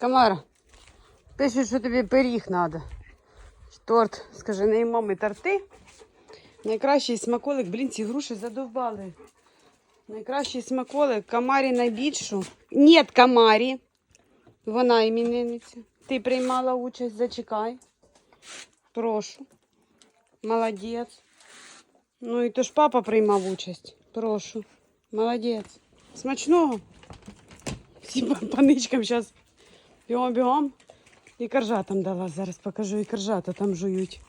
Камара, пишуть, що тобі пиріг треба. Торт, скажи, не мами торти. Найкращий смаколик, блін, ці груші задовбали. Найкращий смаколик, камарі найбільшу. Ні, камарі. Вона іменинниця. Ти приймала участь, зачекай. Прошу. Молодець. Ну і то ж папа приймав участь. Прошу. Молодець. Смачного. Всім паничкам зараз бігом бігом. І каржатам дала. Зараз покажу, і каржата там жують.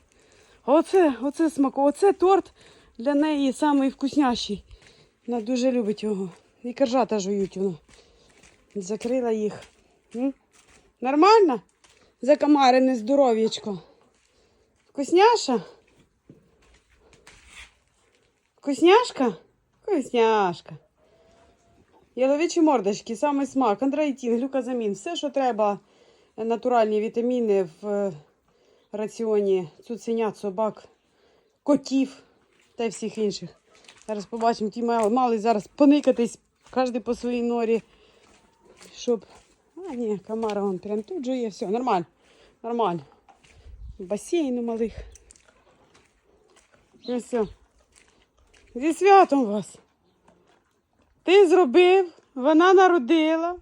Оце, оце смако, оце торт для неї самий вкусняший. Вона дуже любить його. І каржата жують воно. Закрила їх. М? Нормально? Закамарене здоров'ячко. Вкусняша? Вкусняшка? Вкусняшка. Яловичі мордочки, самий смак, андроїтін, глюкозамін, все, що треба, натуральні вітаміни в е, раціоні цуценят, собак, котів та всіх інших. Зараз побачимо, ті мали, мали зараз поникатись, кожен по своїй норі, щоб. А, ні, камара вон прям тут же є, все, нормально. Нормально. Басейн у малих. Ну все. Зі святом вас. Ти зробив, вона народила.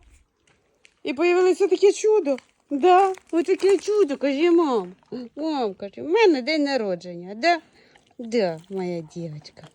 І появилося таке чудо. Да, ось таке чудо, каже, мам. Мам, каже, в мене день народження, да? Да, моя дівчинка.